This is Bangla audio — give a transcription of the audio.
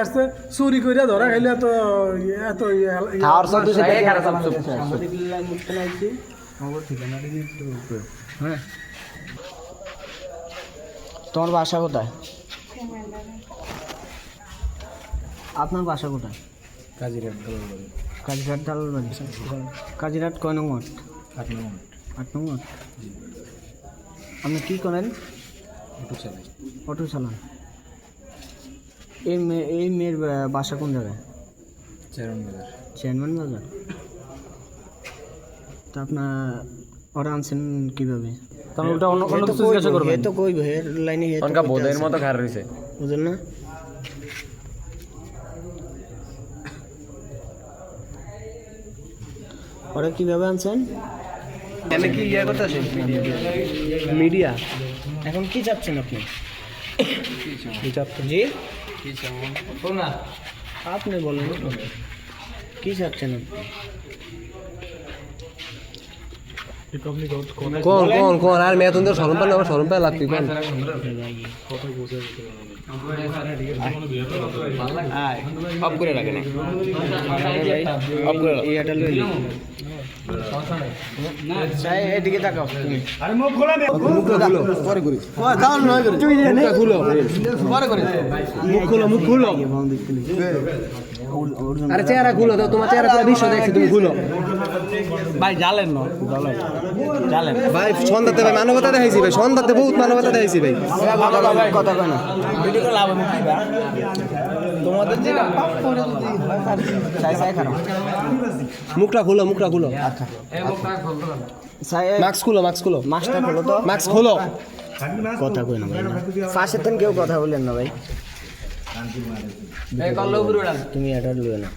এসে চুরি করে ধরা খাইলে এত এত খাওয়ার সব কিছু এই দেখে খারাপ সব চুপ। হ্যাঁ তোমার বাসা কোথায়? আপনার বাসা কোথায়? কাজিরহাট দালাল বাড়ি কাজিরহাট কয় নং ওয়ার্ড আট নং ওয়ার্ড আপনি কী করেন? অটো চালান। এই মেয়ে এই মেয়ের বাসা কোন জায়গায়? চেয়ারম্যান বাজার। তা আপনার ওরা আনছেন কীভাবে? তখন ওটা অন্য অন্য কিছু জিজ্ঞাসা করবেন। এ তো কইবে এর লাইনে এ তো তখনকার বোধের মতো খারাপ রয়েছে। বুঝলেন না? ওরা কীভাবে আনছেন? এনে কি ইয়ে করতেছেন মিডিয়া এখন কি চাচ্ছেন আপনি? কি চাচ্ছেন? জি? আপনি বলেন। কি চাচ্ছেন আপনি? কোন কোন কোন আর মেয়ে তুমি সরম পেলে আমার সরম পেলে লাগবে কোন অফ করে রাখেন। অফ করে এটা লই আরে চেহারা খুলো তো তোমার চেহারা দেখছি তুমি খুলো ভাই জালেন জালেন ভাই সন্ধ্যাতে ভাই মানবতা দেখাইছি ভাই সন্ধ্যাতে বহুত মানবতা দেখাইছি ভাই কথা তোমাদের মুখটা খুলো মুখটা খুলো। চাই মাস্ক খুলো মাস্ক খুলো। মাছটা খোলো তো। মাস্ক খুলো। কথা কই না ভাই না। পাশে কেউ কথা বলেন না ভাই। তুমি এটা লুয়ে না